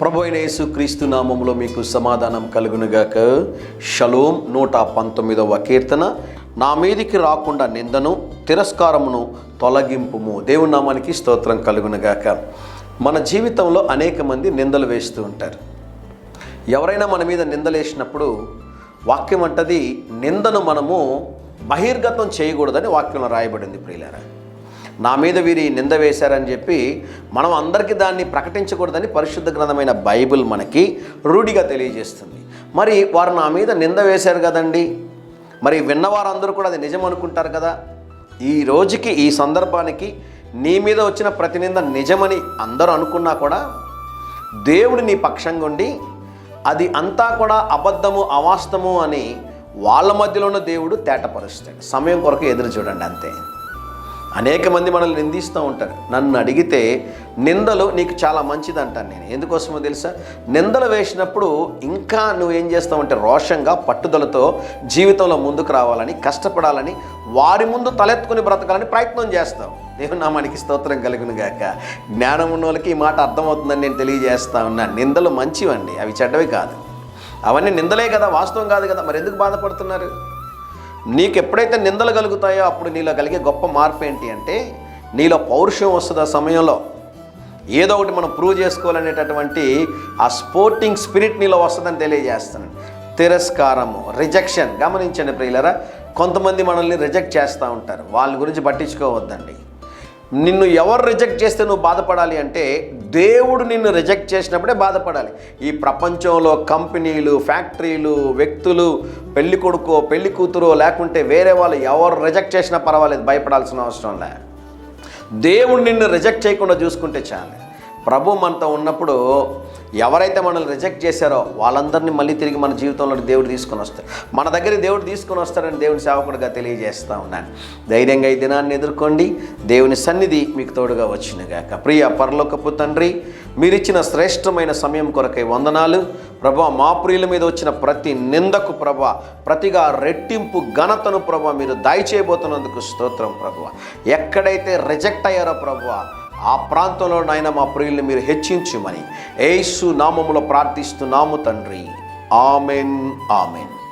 ప్రభు అయిన యేసు క్రీస్తు నామంలో మీకు సమాధానం కలుగునుగాక. షలోం నూట పంతొమ్మిదవ కీర్తన. నా మీదికి రాకుండా నిందను తిరస్కారమును తొలగింపుము. దేవుని నామానికి స్తోత్రం కలుగునుగాక. మన జీవితంలో అనేక మంది నిందలు వేస్తూ ఉంటారు. ఎవరైనా మన మీద నిందలేసినప్పుడు వాక్యం అంటది నిందను మనము బహిర్గతం చేయకూడదని వాక్యంలో రాయబడింది ప్రియులారా. నా మీద వీరి నింద వేశారని చెప్పి మనం అందరికీ దాన్ని ప్రకటించకూడదని పరిశుద్ధ గ్రంథమైన బైబిల్ మనకి రూఢిగా తెలియజేస్తుంది. మరి వారు నా మీద నింద వేశారు కదండి. మరి విన్నవారందరూ కూడా అది నిజం అనుకుంటారు కదా. ఈ రోజుకి ఈ సందర్భానికి నీ మీద వచ్చిన ప్రతి నింద నిజమని అందరూ అనుకున్నా కూడా దేవుడు నీ పక్షంగా ఉండి అది అంతా కూడా అబద్ధము అవాస్తము అని వాళ్ళ మధ్యలోనే దేవుడు తేటపరుస్తాడు. సమయం కొరకు ఎదురు చూడండి అంతే. అనేక మంది మనల్ని నిందిస్తూ ఉంటారు. నన్ను అడిగితే నిందలు నీకు చాలా మంచిది అంటాను నేను. ఎందుకోసమో తెలుసా? నిందలు వేసినప్పుడు ఇంకా నువ్వు ఏం చేస్తావంటే రోషంగా పట్టుదలతో జీవితంలో ముందుకు రావాలని కష్టపడాలని వారి ముందు తలెత్తుకుని బ్రతకాలని ప్రయత్నం చేస్తావు. దేవుని నామానికి స్తోత్రం కలుగును గాక జ్ఞానం ఉన్న వాళ్ళకి ఈ మాట అర్థమవుతుందని నేను తెలియజేస్తా ఉన్నా. నిందలు మంచివండి. అవి చెడ్డవి కాదు. అవన్నీ నిందలే కదా వాస్తవం కాదు కదా. మరి ఎందుకు బాధపడుతున్నారు? నీకు ఎప్పుడైతే నిందలు కలుగుతాయో అప్పుడు నీలో కలిగే గొప్ప మార్పు ఏంటి అంటే నీలో పౌరుషం వస్తుంది ఆ సమయంలో. ఏదో ఒకటి మనం ప్రూవ్ చేసుకోవాలనేటటువంటి ఆ స్పోర్టింగ్ స్పిరిట్ నీలో వస్తుందని తెలియజేస్తాను. తిరస్కారము రిజెక్షన్. గమనించండి ప్రియులరా కొంతమంది మనల్ని రిజెక్ట్ చేస్తూ ఉంటారు. వాళ్ళ గురించి పట్టించుకోవద్దండి. నిన్ను ఎవరు రిజెక్ట్ చేస్తే నువ్వు బాధపడాలి అంటే దేవుడు నిన్ను రిజెక్ట్ చేసినప్పుడే బాధపడాలి. ఈ ప్రపంచంలో కంపెనీలు ఫ్యాక్టరీలు వ్యక్తులు పెళ్ళి కొడుకో పెళ్ళి కూతురో లేకుంటే వేరే వాళ్ళు ఎవరు రిజెక్ట్ చేసినా పర్వాలేదు భయపడాల్సిన అవసరం లే. దేవుడు నిన్ను రిజెక్ట్ చేయకుండా చూసుకుంటే చాలు. ప్రభు మనతో ఉన్నప్పుడు ఎవరైతే మనల్ని రిజెక్ట్ చేశారో వాళ్ళందరినీ మళ్ళీ తిరిగి మన జీవితంలో దేవుడు తీసుకొని వస్తారు మన దగ్గర దేవుడు తీసుకొని వస్తారని దేవుని సేవకుడిగా తెలియజేస్తూ ఉన్నాను. ధైర్యంగా ఈ దినాన్ని ఎదుర్కోండి. దేవుని సన్నిధి మీకు తోడుగా వచ్చినగాక. ప్రియ పరలోకపు తండ్రి మీరిచ్చిన శ్రేష్టమైన సమయం కొరకై వందనాలు. ప్రభా మా ప్రియుల మీద వచ్చిన ప్రతి నిందకు ప్రభా ప్రతిగా రెట్టింపు ఘనతను ప్రభ మీరు దయచేయబోతున్నందుకు స్తోత్రం ప్రభు. ఎక్కడైతే రిజెక్ట్ అయ్యారో ప్రభు ఆ ప్రాంతంలో నాయన మా ప్రియుల్ని మీరు హెచ్చించుమని. ఏసు నామములో ప్రార్థిస్తున్నాము తండ్రి. Amen amen.